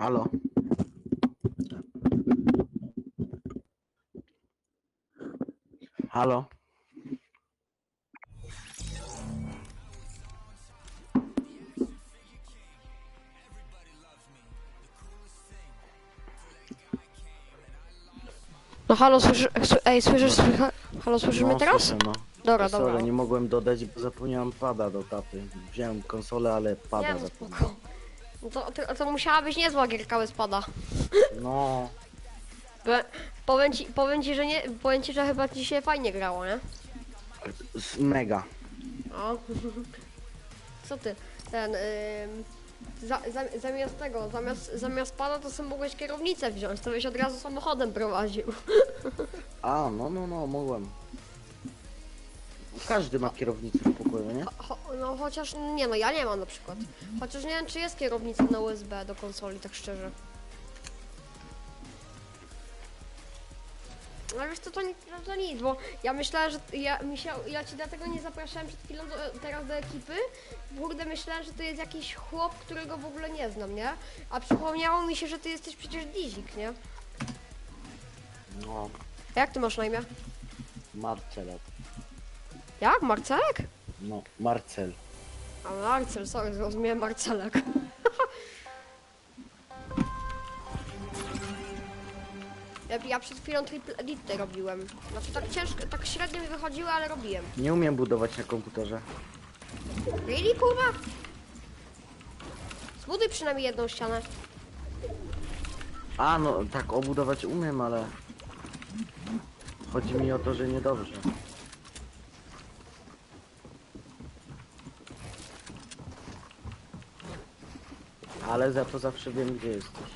Halo? Halo? No halo, słyszysz, ej, słyszysz, słycha, halo, słyszysz mnie No, teraz? słyszę, no. Dobra, Sorry, dobra. nie mogłem dodać, bo zapomniałem pada do tapy. Wziąłem konsolę, ale pada no zapomniałem. No to, to, to musiała być niezła gierka bez pada. No, Bo, powiem, ci, powiem ci, że nie, powiem ci, że chyba ci się fajnie grało, nie? z- mega. O. Co ty? Ten, za, za, zamiast tego, zamiast, zamiast pada, to sobie mogłeś kierownicę wziąć, to byś od razu samochodem prowadził. A, no, no, no, mogłem. Każdy ma kierownicę nie? Cho, no chociaż, nie no, ja nie mam na przykład. Chociaż nie wiem, czy jest kierownica na USB do konsoli, tak szczerze. No wiesz co, to, ni- no to nic, bo ja myślałem, że ja, się, ja ci dlatego nie zapraszałem przed chwilą do, teraz do ekipy. Kurde, myślałem, że to jest jakiś chłop, którego w ogóle nie znam, nie? A przypomniało mi się, że ty jesteś przecież Dizik, nie? No, A jak ty masz na imię? Marcelek. Jak? Marcelek? No, Marcel. A Marcel, sorry, zrozumiałem Marcelek. Ja, ja przed chwilą triple edity robiłem. Znaczy tak ciężko, tak średnio mi wychodziło, ale robiłem. Nie umiem budować na komputerze. Really, kurwa? Zbuduj przynajmniej jedną ścianę. A, no, tak, obudować umiem, ale... Chodzi mi o to, że niedobrze. Ale za to zawsze wiem, gdzie jesteś.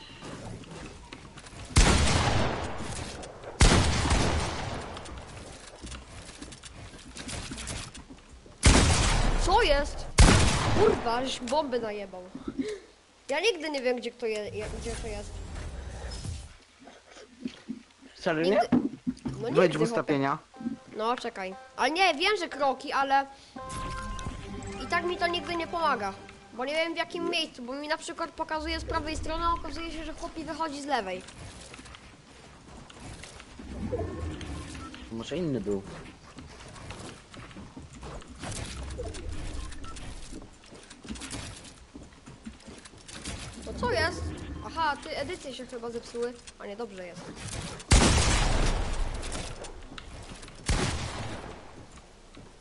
Co jest? Kurwa, żeś bomby najebał. Ja nigdy nie wiem, gdzie kto je, je, gdzie to jest. Serio, nie? Nigdy. No Wejdź w ustawienia. No, czekaj. Ale nie, wiem, że kroki, ale... I tak mi to nigdy nie pomaga. Bo nie wiem w jakim miejscu, bo mi na przykład pokazuje z prawej strony, a okazuje się, że chłopi wychodzi z lewej. Może inny był. No co jest? Aha, ty edycje się chyba zepsuły. A nie, dobrze jest.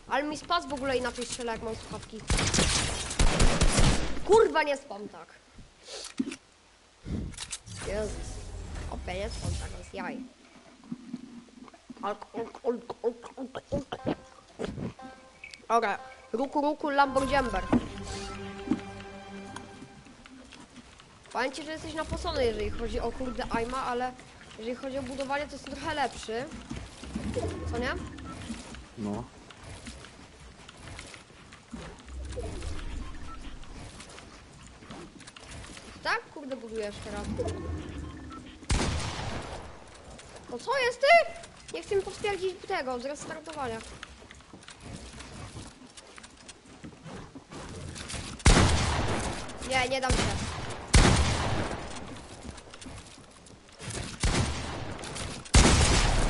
Ale mi spadł w ogóle inaczej strzela, jak mam słuchawki. Kurwa, nie spam tak. Jezus. Opie, nie spam tak, jest jaj. Dobra, ruku ruku Lamborghimber. Powiem ci, że jesteś napocony, jeżeli chodzi o kurde Aima, ale jeżeli chodzi o budowanie, to jest trochę lepszy. Co nie? No. Tak? Kurde, budujesz teraz. No co jest ty? Nie chcę mi potwierdzić tego, zrestartowania. Nie, nie dam się.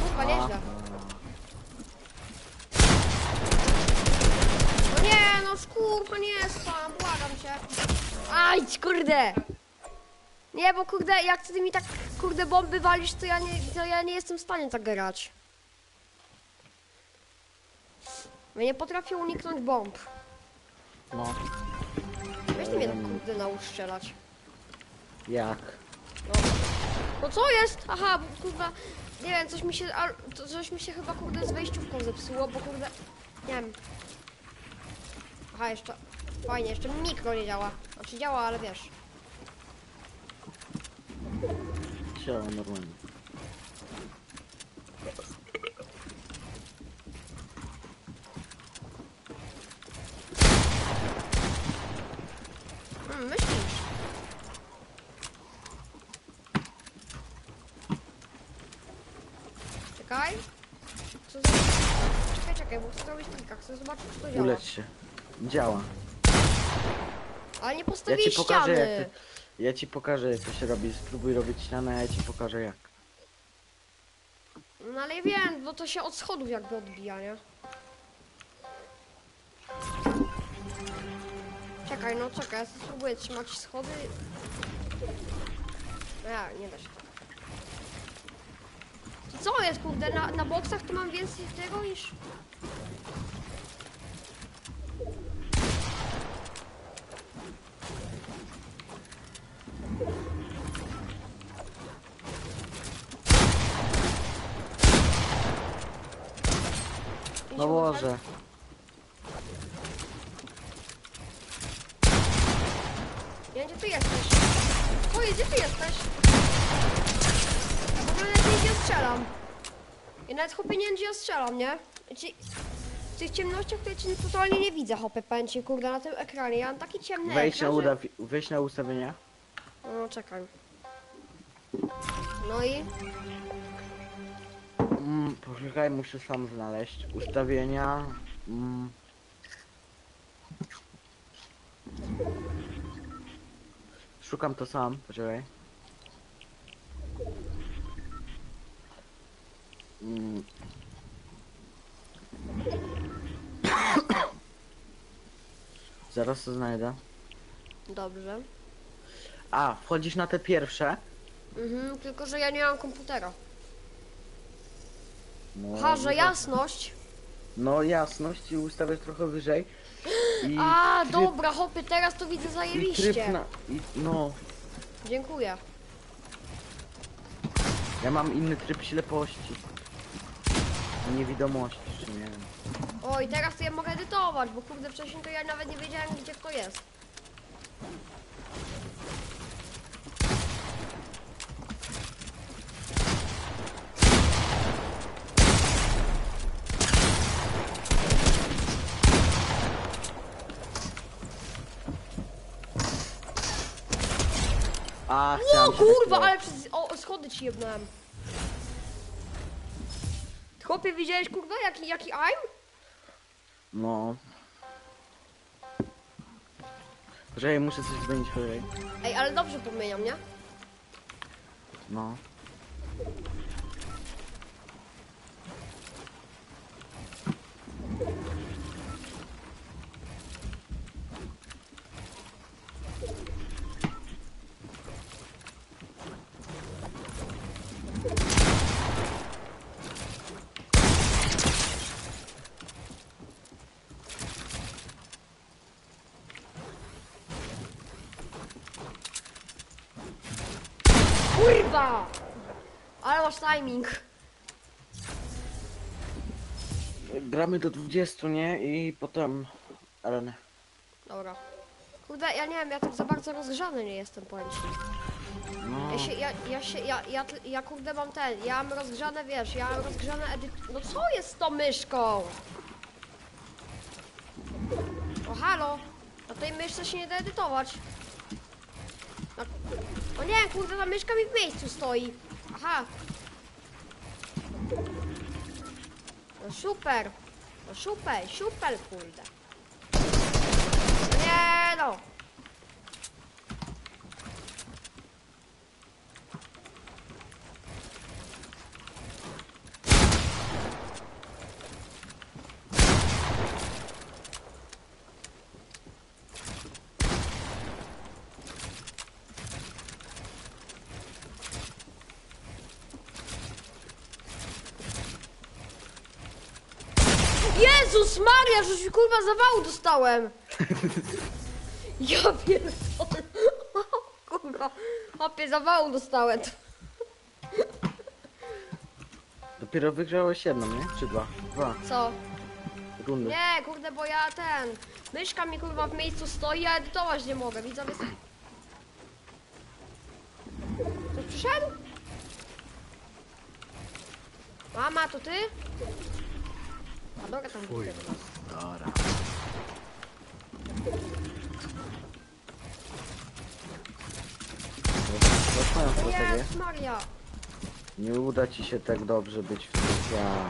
Kurwa, nieźle. No nie, no skurwa, nie spam, błagam cię. Aj, kurde! Nie, bo kurde, jak ty mi tak kurde bomby walisz, to ja nie, to ja nie jestem w stanie tak grać. Ja nie potrafię uniknąć bomb. No. Weź ty mnie tak kurde naucz strzelać. Jak? No. no co jest? Aha, bo kurwa, nie wiem, coś mi się, al- to coś mi się chyba kurde z wejściówką zepsuło, bo kurde, nie wiem. Aha, jeszcze, fajnie, jeszcze mikro nie działa. Znaczy działa, ale wiesz. Chciałem normalnie. Hmm, myślisz? Czekaj. Co za... Czekaj, czekaj, bo chcę zrobić kilka, chcę zobaczyć, czy to działa. Ulecz się. Działa. Ale nie Ja postawiłeś ci pokażę ściany. jak ty... Ja ci pokażę jak to się robi. Spróbuj robić ścianę, a ja ci pokażę jak. No ale ja wiem, bo to się od schodów jakby odbija, nie? Czekaj, no czekaj, ja spróbuję trzymać schody. Nie, nie da się. Co jest, kurde, na, na boksach to mam więcej tego niż... No Boże. Nie, gdzie ty jesteś? Oj, gdzie ty jesteś? Ja w ogóle nawet nie wiem, gdzie strzelam. Ja nawet chłopie nie wiem, gdzie ja strzelam, nie? Ci, w tych ciemnościach to ja cię totalnie nie widzę, hopie, powiem ci, kurde, na tym ekranie. Ja mam taki ciemny Wejdź na, ekran, że... uda, wejdź na ustawienia. No, czekaj. No i... Mm, poczekaj, muszę sam znaleźć. Ustawienia. Mm. Szukam to sam, poczekaj. Mm. Zaraz to znajdę. Dobrze. A, wchodzisz na te pierwsze. Mhm, tylko że ja nie mam komputera. No, że no, jasność. No jasność i ustawiać trochę wyżej. I A, tryb- dobra, hopy, teraz to widzę I tryb zajebiście. na... I, no, Dziękuję. ja mam inny tryb ślepości. Niewidomości, czy nie wiem. Oj, teraz to ja mogę edytować, bo kurde, wcześniej to ja nawet nie wiedziałem, gdzie kto jest. A, O chciałem się kurwa, ale przez o, schody ci jebnąłem. Chłopie, widziałeś kurwa jaki, jaki aim? No. Poczekaj, muszę coś zmienić, poczekaj. Ej, ale dobrze pomieniam, nie? No. Kurwa! Ale masz timing. Gramy do 20, nie? I potem arenę. Dobra. Kurde, ja nie wiem, ja tak za bardzo rozgrzany nie jestem, powiem ci. No. Ja się, ja, ja się, ja, ja, ja kurde mam ten, ja mam rozgrzane, wiesz, ja mam rozgrzane edyt... No co jest z tą myszką? O halo, na tej myszce się nie da edytować. No, o nie, kurde, ta myszka mi w miejscu stoi. Aha. No super, no super, super, kurde. No Nie no. Jezus Maria, że się kurwa zawału dostałem. Ja pierdolę. Kurwa, hopie zawału dostałem. Dopiero wygrałeś jedną, nie? Czy dwa? Dwa Co? rundy. Nie, kurde, bo ja ten... Myszka mi kurwa w miejscu stoi, a edytować nie mogę, widzowie. Ktoś przyszedł? Mama, to ty? A dobra, tam Fuj. widzę. Dobra. Strategię. Maria. Nie uda ci się tak dobrze być w tym ja.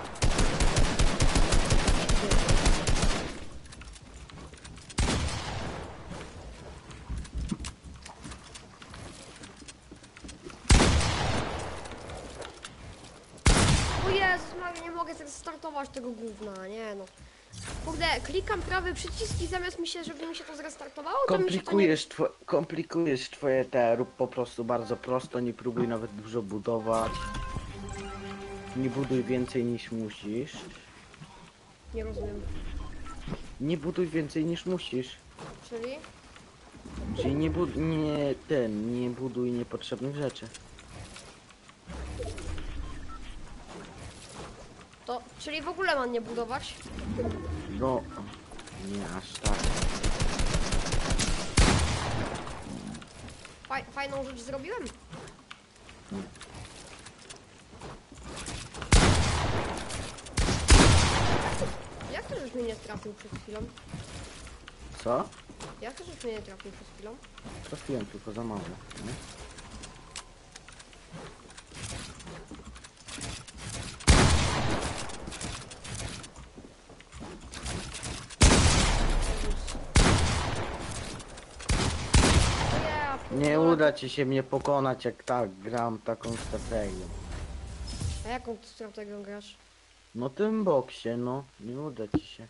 Jezus Maria, nie mogę zrestartować tego gówna, nie no. Kurde, klikam prawy przycisk i zamiast mi się, żeby mi się to zrestartowało, to mi się to nie... Komplikujesz, two, komplikujesz twoje te, rób po prostu bardzo prosto, nie próbuj nawet dużo budować. Nie buduj więcej niż musisz. Nie rozumiem. Nie buduj więcej niż musisz. Czyli? Czyli nie bud nie ten, nie buduj niepotrzebnych rzeczy. Czyli w ogóle mam nie budować? No, nie aż tak. Faj, fajną rzecz zrobiłem? Jak to, żeś mnie nie trafił przed chwilą? Co? Jak to, żeś mnie nie trafił przed chwilą? Trafiłem tylko za mało. Nie? Ja Nie pierdolę. uda ci się mnie pokonać jak tak gram taką strategią. A jaką ty strategią grasz? No tym boksie, no. Nie uda ci się.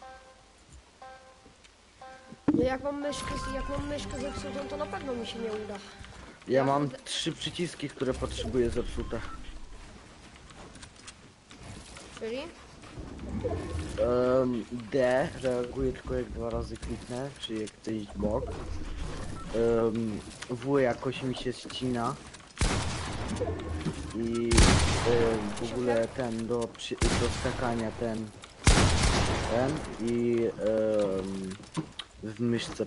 No jak mam myszkę, jak mam myszkę zepsutą, to na pewno mi się nie uda. Ja mam trzy przyciski, które potrzebuję zepsute. Czyli? Em, D reaguje tylko jak dwa razy kliknę, czy jak chcę iść w bok. Em, w jakoś mi się ścina. I em, w ogóle ten do, przy, do skakania ten ten i em, w myszce.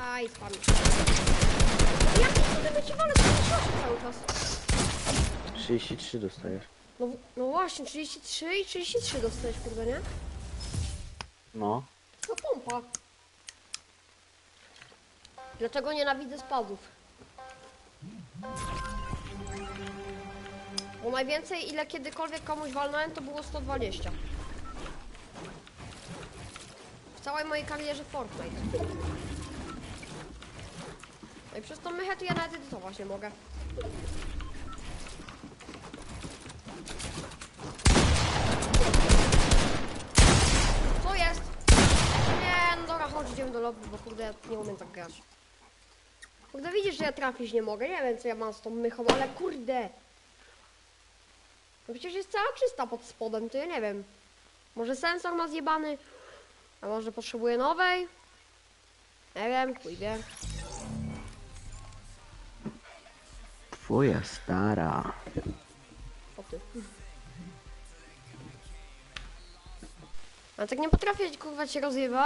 Aj, spadł. Jak to cały czas? 33 dostajesz. No, no właśnie, 33 i 33 dostałeś, kurde, nie? No. No pompa. Dlaczego nienawidzę spadów? Bo najwięcej, ile kiedykolwiek komuś walnąłem, to było 120. W całej mojej karierze Fortnite. No i przez tą mychę to ja nawet edytować nie mogę. Co jest? Nie, no dobra, chodź, idziemy do lobby, bo kurde, nie umiem tak grać. Kurde, widzisz, że ja trafić nie mogę, nie wiem co ja mam z tą mychą, ale kurde. No przecież jest cała czysta pod spodem, to ja nie wiem. Może sensor ma zjebany? A może potrzebuje nowej? Nie wiem, wie. Twoja stara. O ty. A tak nie potrafię kurwa się rozjebać.